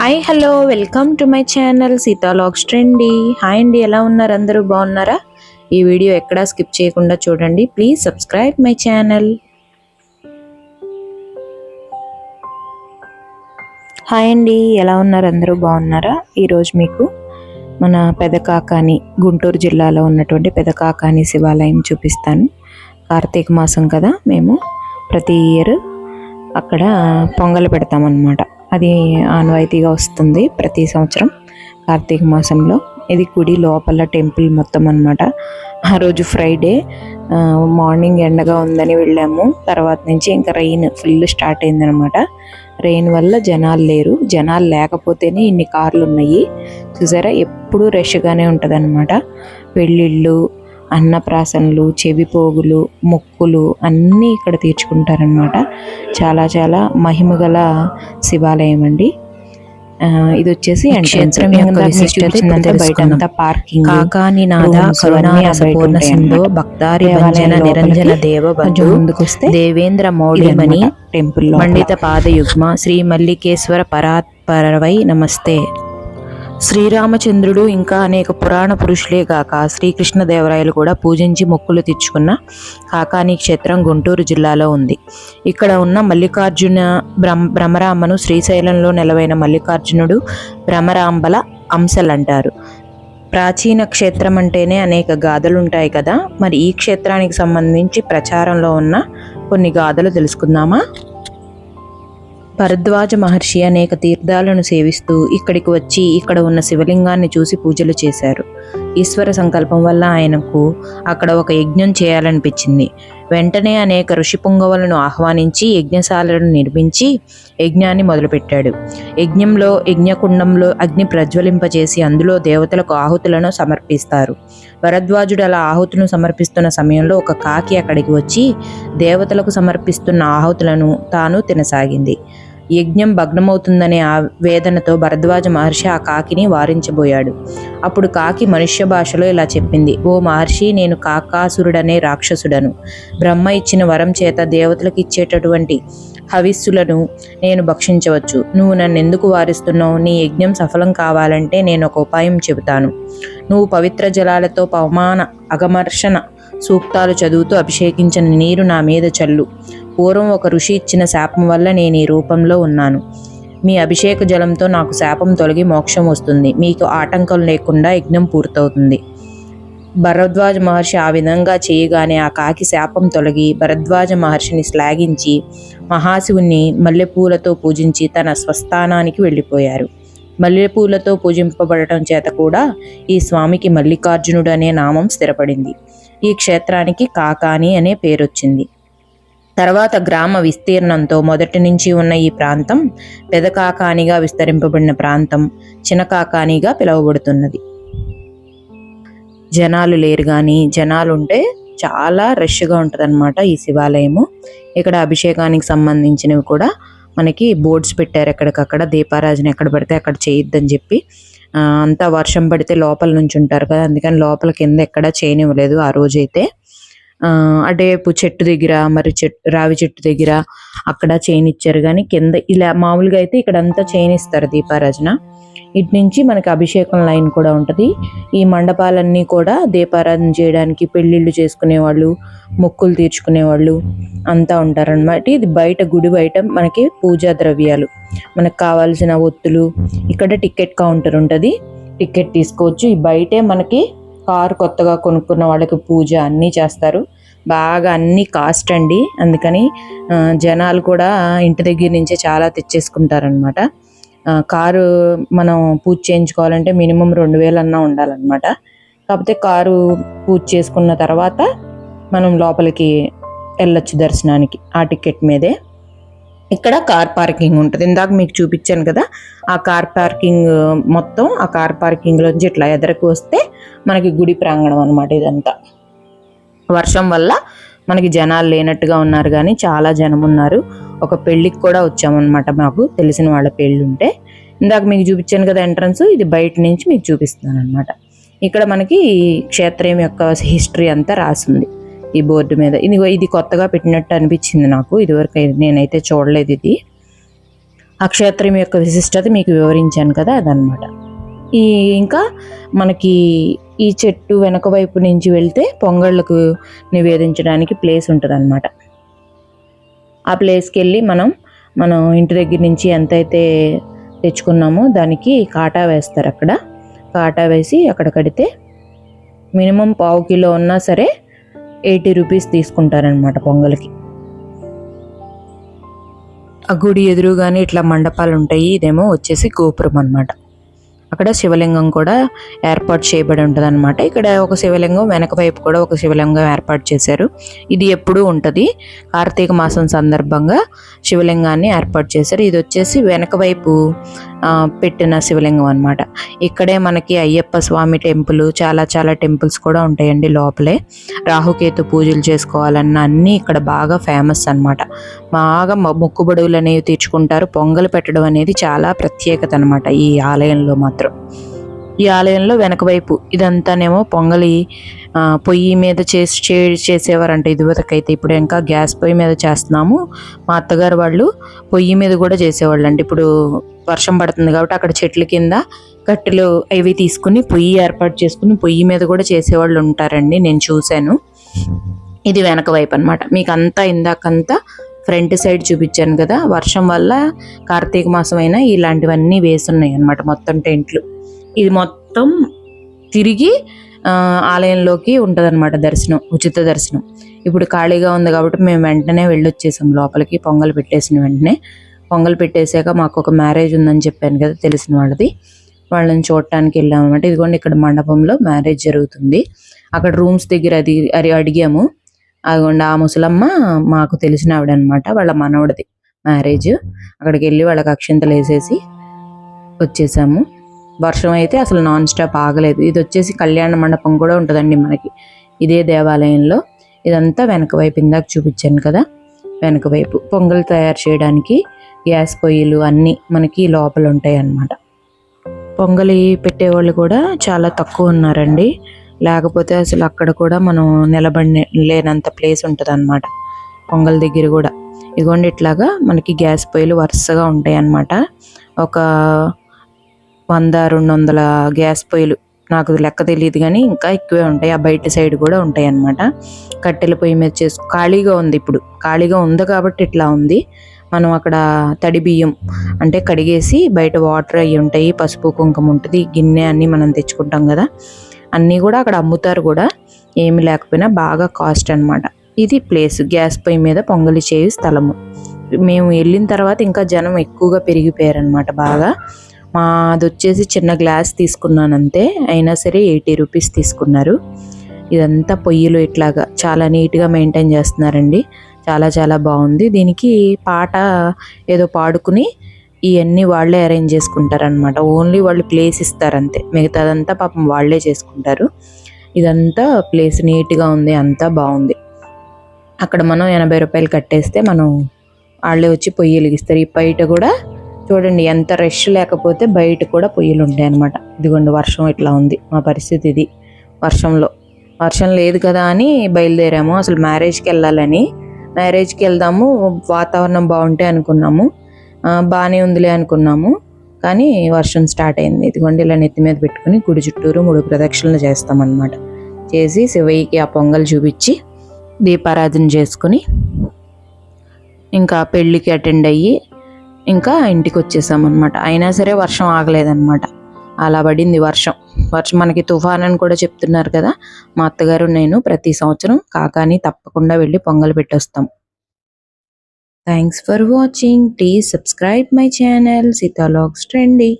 Hi hello welcome to my channel సీతాలాగ్స్ trendy hi అండి ఎలా ఉన్నారు? అందరూ బాగున్నారా? ఈ వీడియో ఎక్కడా స్కిప్ చేయకుండా చూడండి. Please subscribe my channel hi అండి ఎలా ఉన్నారు? అందరూ బాగున్నారా? ఈరోజు మీకు మన పెదకాకాని గుంటూరు జిల్లాలో ఉన్నటువంటి పెదకాకాని శివాలయం చూపిస్తాను. కార్తీక మాసం కదా మేము ప్రతి ఇయర్ అక్కడ పొంగలు పెడతామన్నమాట. అది ఆనవాయితీగా వస్తుంది ప్రతి సంవత్సరం కార్తీక మాసంలో. ఇది గుడి లోపల టెంపుల్ మొత్తం అన్నమాట. ఆ రోజు ఫ్రైడే మార్నింగ్ ఎండగా ఉందని వెళ్ళాము. తర్వాత నుంచి ఇంకా రెయిన్ ఫుల్ స్టార్ట్ అయిందనమాట రెయిన్ వల్ల జనాలు లేరు. జనాలు లేకపోతేనే ఇన్ని కార్లు ఉన్నాయి. చూసారా? ఎప్పుడూ రష్గానే ఉంటుంది అనమాట పెళ్ళిళ్ళు అన్నప్రాసనలు చెవి పోగులు మొక్కులు అన్నీ ఇక్కడ తీర్చుకుంటారనమాట చాలా చాలా మహిమగల శివాలయం అండి ఇది వచ్చేసి బయట పార్కింగ్ కాకాని నాద సింధు. భక్తారి నిరంజన దేవ బంధు ముందుకు వస్తే దేవేంద్ర మౌళిమణి టెంపుల్ పండిత పాదయుగ్మ శ్రీ మల్లికేశ్వర పరాత్పరవై నమస్తే. శ్రీరామచంద్రుడు ఇంకా అనేక పురాణ పురుషులే కాక శ్రీకృష్ణదేవరాయలు కూడా పూజించి మొక్కులు తెచ్చుకున్న కాకాని క్షేత్రం గుంటూరు జిల్లాలో ఉంది. ఇక్కడ ఉన్న మల్లికార్జున బ్రహ్మ భ్రమరాంబను శ్రీశైలంలో నెలవైన మల్లికార్జునుడు భ్రమరాంబల అంశలంటారు. ప్రాచీన క్షేత్రం అంటేనే అనేక గాథలు ఉంటాయి కదా. మరి ఈ క్షేత్రానికి సంబంధించి ప్రచారంలో ఉన్న కొన్ని గాథలు తెలుసుకుందామా? భరద్వాజ మహర్షి అనేక తీర్థాలను సేవిస్తూ ఇక్కడికి వచ్చి ఇక్కడ ఉన్న శివలింగాన్ని చూసి పూజలు చేశారు. ఈశ్వర సంకల్పం వల్ల ఆయనకు అక్కడ ఒక యజ్ఞం చేయాలనిపించింది. వెంటనే అనేక ఋషి పుంగవులను ఆహ్వానించి యజ్ఞశాలను నిర్మించి యజ్ఞాన్ని మొదలుపెట్టాడు. యజ్ఞంలో యజ్ఞకుండంలో అగ్ని ప్రజ్వలింపజేసి అందులో దేవతలకు ఆహుతులను సమర్పిస్తారు. భరద్వాజుడు అలా ఆహుతులను సమర్పిస్తున్న సమయంలో ఒక కాకి అక్కడికి వచ్చి దేవతలకు సమర్పిస్తున్న ఆహుతులను తాను తినసాగింది. యజ్ఞం భగ్నమవుతుందనే ఆ వేదనతో భరద్వాజ మహర్షి ఆ కాకిని వారించబోయాడు. అప్పుడు కాకి మనుష్య భాషలో ఇలా చెప్పింది ఓ మహర్షి నేను కాకాసురుడనే రాక్షసుడను. బ్రహ్మ ఇచ్చిన వరం చేత దేవతలకు ఇచ్చేటటువంటి హవిస్సులను నేను భక్షించవచ్చు. నువ్వు నన్ను ఎందుకు వారిస్తున్నావు? నీ యజ్ఞం సఫలం కావాలంటే నేను ఒక ఉపాయం చెబుతాను. నువ్వు పవిత్ర జలాలతో పవమాన అగమర్షణ సూక్తాలు చదువుతూ అభిషేకించిన నీరు నా మీద చల్లు. పూర్వం ఒక ఋషి ఇచ్చిన శాపం వల్ల నేను ఈ రూపంలో ఉన్నాను. మీ అభిషేక జలంతో నాకు శాపం తొలగి మోక్షం వస్తుంది. మీకు ఆటంకం లేకుండా యజ్ఞం పూర్తవుతుంది. భరద్వాజ మహర్షి ఆ విధంగా చేయగానే ఆ కాకి శాపం తొలగి భరద్వాజ మహర్షిని శ్లాఘించి మహాశివుణ్ణి మల్లెపూలతో పూజించి తన స్వస్థానానికి వెళ్ళిపోయారు. మల్లెపూలతో పూజింపబడటం చేత కూడా ఈ స్వామికి మల్లికార్జునుడు అనే నామం స్థిరపడింది. ఈ క్షేత్రానికి కాకాని అనే పేరొచ్చింది. తర్వాత గ్రామ విస్తీర్ణంతో మొదటి నుంచి ఉన్న ఈ ప్రాంతం పెదకాకానిగా విస్తరింపబడిన ప్రాంతం చినకాకానిగా పిలువబడుతున్నది. జనాలు లేరు కానీ జనాలు ఉంటే చాలా రష్గా ఉంటుంది ఈ శివాలయము. ఇక్కడ అభిషేకానికి సంబంధించినవి కూడా మనకి బోర్డ్స్ పెట్టారు ఎక్కడికక్కడ దీపారాజన ఎక్కడ పడితే అక్కడ చేయొద్దని చెప్పి. అంతా వర్షం పడితే లోపల నుంచి ఉంటారు కదా అందుకని లోపల కింద ఎక్కడ చేయనివ్వలేదు ఆ రోజైతే. ఆ, అటువైపు చెట్టు దగ్గర మరి చెట్టు రావి చెట్టు దగ్గర అక్కడ చేయనిచ్చారు కానీ కింద ఇలా మామూలుగా అయితే ఇక్కడ అంతా చేయనిస్తారు దీపారాజన. ఇటు నుంచి మనకి అభిషేకం లైన్ కూడా ఉంటుంది. ఈ మండపాలన్నీ కూడా దీపారాధన చేయడానికి పెళ్ళిళ్ళు చేసుకునే వాళ్ళు మొక్కులు తీర్చుకునే వాళ్ళు అంతా ఉంటారన్నమాట. ఇది బయట గుడి బయట మనకి పూజా ద్రవ్యాలు. మనకు కావాల్సిన ఒత్తులు ఇక్కడ టికెట్ కౌంటర్ ఉంటుంది. టికెట్ తీసుకోవచ్చు. ఈ బయటే మనకి కారు కొత్తగా కొనుక్కున్న వాళ్ళకి పూజ అన్నీ చేస్తారు. బాగా అన్ని కాస్ట్ అండి. అందుకని జనాలు కూడా ఇంటి దగ్గర నుంచే చాలా తెచ్చేసుకుంటారనమాట కారు మనం పూజ చేయించుకోవాలంటే మినిమం రెండు వేలు అన్నా ఉండాలన్నమాట. కాకపోతే కారు పూజ చేసుకున్న తర్వాత మనం లోపలికి వెళ్ళొచ్చు దర్శనానికి ఆ టికెట్ మీదే. ఇక్కడ కార్ పార్కింగ్ ఉంటుంది. ఇందాక మీకు చూపించాను కదా ఆ కార్ పార్కింగ్ మొత్తం ఆ కార్ పార్కింగ్లోంచి ఇట్లా ఎదరకు వస్తే మనకి గుడి ప్రాంగణం అనమాట ఇదంతా. వర్షం వల్ల మనకి జనాలు లేనట్టుగా ఉన్నారు కానీ చాలా జనం ఉన్నారు. ఒక పెళ్ళికి కూడా వచ్చామన్నమాట మాకు. తెలిసిన వాళ్ళ పెళ్ళి ఉంటే ఇందాక మీకు చూపించాను కదా ఎంట్రన్స్ ఇది బయట నుంచి మీకు చూపిస్తున్నాను అనమాట ఇక్కడ మనకి ఈ క్షేత్రం యొక్క హిస్టరీ అంతా రాసింది ఈ బోర్డు మీద. ఇది ఇది కొత్తగా పెట్టినట్టు అనిపించింది నాకు ఇదివరకు అయితే- నేనైతే చూడలేదు ఇది. ఆ క్షేత్రం యొక్క విశిష్టత మీకు వివరించాను కదా అదనమాట ఈ ఇంకా మనకి ఈ చెట్టు వెనక వైపు నుంచి వెళ్తే పొంగళ్ళకు నివేదించడానికి ప్లేస్ ఉంటుంది ఆ ప్లేస్కి వెళ్ళి మనం మనం ఇంటి దగ్గర నుంచి ఎంతైతే తెచ్చుకున్నామో దానికి కాటా వేస్తారు అక్కడ. కాటా వేసి అక్కడ కడితే మినిమం పావు కిలో ఉన్నా సరే ఎయిటీ రూపీస్ తీసుకుంటారనమాట పొంగల్కి. ఆ గుడి ఎదురుగానే ఇట్లా మండపాలు ఉంటాయి ఇదేమో వచ్చేసి గోపురం అనమాట అక్కడ శివలింగం కూడా ఏర్పాటు చేయబడి ఉంటుంది అనమాట ఇక్కడ ఒక శివలింగం వెనక వైపు కూడా ఒక శివలింగం ఏర్పాటు చేశారు. ఇది ఎప్పుడూ ఉంటుంది. కార్తీక మాసం సందర్భంగా శివలింగాన్ని ఏర్పాటు చేశారు. ఇది వచ్చేసి వెనక వైపు పెట్టిన శివలింగం అనమాట ఇక్కడే మనకి అయ్యప్ప స్వామి టెంపుల్ చాలా చాలా టెంపుల్స్ కూడా ఉంటాయండి లోపలే. రాహుకేతు పూజలు చేసుకోవాలన్న అన్నీ ఇక్కడ బాగా ఫేమస్ అన్నమాట. బాగా మ- మొక్కుబడులు అనేవి తీర్చుకుంటారు. పొంగలు పెట్టడం అనేది చాలా ప్రత్యేకత అనమాట ఈ ఆలయంలో మాత్రం. ఈ ఆలయంలో వెనక వైపు ఇదంతానేమో పొంగలి పొయ్యి మీద చేసి చే- చేసేవారంట. ఇదివరకైతే ఇప్పుడు ఇంకా గ్యాస్ పొయ్యి మీద చేస్తున్నాము. మా అత్తగారు వాళ్ళు పొయ్యి మీద కూడా చేసేవాళ్ళు అండి ఇప్పుడు వర్షం పడుతుంది కాబట్టి అక్కడ చెట్ల కింద కట్టెలు అవి తీసుకుని పొయ్యి ఏర్పాటు చేసుకుని పొయ్యి మీద కూడా చేసేవాళ్ళు ఉంటారండి. నేను చూశాను. ఇది వెనక వైపు అనమాట మీకు అంతా ఇందాకంతా ఫ్రంట్ సైడ్ చూపించాను కదా. వర్షం వల్ల కార్తీక మాసం అయినా ఇలాంటివన్నీ వేసున్నాయి అనమాట మొత్తం టెంట్లు. ఇది మొత్తం తిరిగి ఆలయంలోకి ఉంటుందన్నమాట దర్శనం ఉచిత దర్శనం. ఇప్పుడు ఖాళీగా ఉంది కాబట్టి మేము వెంటనే వెళ్ళొచ్చేసాం లోపలికి పొంగల్ పెట్టేసిన వెంటనే. పొంగల్ పెట్టేసాక మాకు ఒక మ్యారేజ్ ఉందని చెప్పాను కదా తెలిసిన వాళ్ళది. వాళ్ళని చూడటానికి వెళ్ళాము అనమాట ఇదిగోండి ఇక్కడ మండపంలో మ్యారేజ్ జరుగుతుంది. అక్కడ రూమ్స్ దగ్గర అది అది అడిగాము. అదిగోండి ఆ ముసలమ్మ మాకు తెలిసిన ఆవిడ అనమాట వాళ్ళ మనవడిది మ్యారేజ్. అక్కడికి వెళ్ళి వాళ్ళకి అక్షింతలు వేసేసి వచ్చేసాము. వర్షం అయితే అసలు నాన్ స్టాప్ ఆగలేదు. ఇది వచ్చేసి కళ్యాణ మండపం కూడా ఉంటుందండి మనకి. ఇదే దేవాలయంలో. ఇదంతా వెనక వైపు ఇందాక చూపించాను కదా. వెనక వైపు పొంగల్ తయారు చేయడానికి గ్యాస్ పొయ్యిలు అన్నీ మనకి లోపల ఉంటాయి అన్నమాట పొంగలి పెట్టేవాళ్ళు కూడా చాలా తక్కువ ఉన్నారండి. లేకపోతే అసలు అక్కడ కూడా మనం నిలబడి లేనంత ప్లేస్ ఉంటుంది అనమాట పొంగల్ దగ్గర కూడా. ఇదిగోండి ఇట్లాగా మనకి గ్యాస్ పొయ్యిలు వరుసగా ఉంటాయి అన్నమాట ఒక వంద రెండు వందల గ్యాస్ పొయ్యిలు. నాకు లెక్క తెలియదు కానీ ఇంకా ఎక్కువే ఉంటాయి. ఆ బయట సైడ్ కూడా ఉంటాయి అన్నమాట కట్టెల పొయ్యి మీద చేసు ఖాళీగా ఉంది ఇప్పుడు. ఖాళీగా ఉంది కాబట్టి ఇట్లా ఉంది. మనం అక్కడ తడి బియ్యం అంటే కడిగేసి బయట వాటర్ అవి ఉంటాయి. పసుపు కుంకుమ ఉంటుంది. గిన్నె అన్నీ మనం తెచ్చుకుంటాం కదా. అన్నీ కూడా అక్కడ అమ్ముతారు కూడా. ఏమి లేకపోయినా బాగా కాస్ట్ అన్నమాట. ఇది ప్లేస్. గ్యాస్ పొయ్యి మీద పొంగలి చేయు స్థలము. మేము వెళ్ళిన తర్వాత ఇంకా జనం ఎక్కువగా పెరిగిపోయారు అనమాట బాగా. మాది వచ్చేసి చిన్న గ్లాస్ తీసుకున్నాను అంతే అయినా సరే ఎయిటీ రూపీస్ తీసుకున్నారు. ఇదంతా పొయ్యిలు ఇట్లాగా చాలా నీట్గా మెయింటైన్ చేస్తున్నారండి. చాలా చాలా బాగుంది. దీనికి పాట ఏదో పాడుకుని ఇవన్నీ వాళ్ళే అరేంజ్ చేసుకుంటారనమాట ఓన్లీ వాళ్ళు ప్లేస్ ఇస్తారంతే. మిగతాదంతా పాపం వాళ్ళే చేసుకుంటారు. ఇదంతా ప్లేస్ నీట్గా ఉంది అంతా బాగుంది. అక్కడ మనం ఎనభై రూపాయలు కట్టేస్తే మనం వాళ్ళే వచ్చి పొయ్యి వెలిగిస్తారు ఈ బయట కూడా చూడండి ఎంత రష్ లేకపోతే బయట కూడా పొయ్యిలు ఉంటాయి అనమాట ఇదిగోండి వర్షం ఇట్లా ఉంది. మా పరిస్థితి ఇది. వర్షంలో. వర్షం లేదు కదా అని బయలుదేరాము. అసలు మ్యారేజ్కి వెళ్ళాలని. మ్యారేజ్కి వెళ్దాము. వాతావరణం బాగుంటే అనుకున్నాము. బాగానే ఉందిలే అనుకున్నాము. కానీ వర్షం స్టార్ట్ అయింది. ఇదిగోండి ఇలా నెత్తి మీద పెట్టుకుని గుడి చుట్టూరు మూడు ప్రదక్షిణలు చేస్తామన్నమాట చేసి శివయ్యకి ఆ పొంగల్ చూపించి దీపారాధన చేసుకుని ఇంకా పెళ్ళికి అటెండ్ అయ్యి ఇంకా ఇంటికి వచ్చేసామన్నమాట అయినా సరే వర్షం ఆగలేదన్నమాట. అలా పడింది వర్షం. వర్షం మనకి తుఫాన్ అని కూడా చెప్తున్నారు కదా. మా అత్తగారు నేను ప్రతి సంవత్సరం కాకాని తప్పకుండా వెళ్ళి Pongal పెట్టొస్తాం. Thanks for watching please subscribe my channel సీతాలాగ్స్ trendy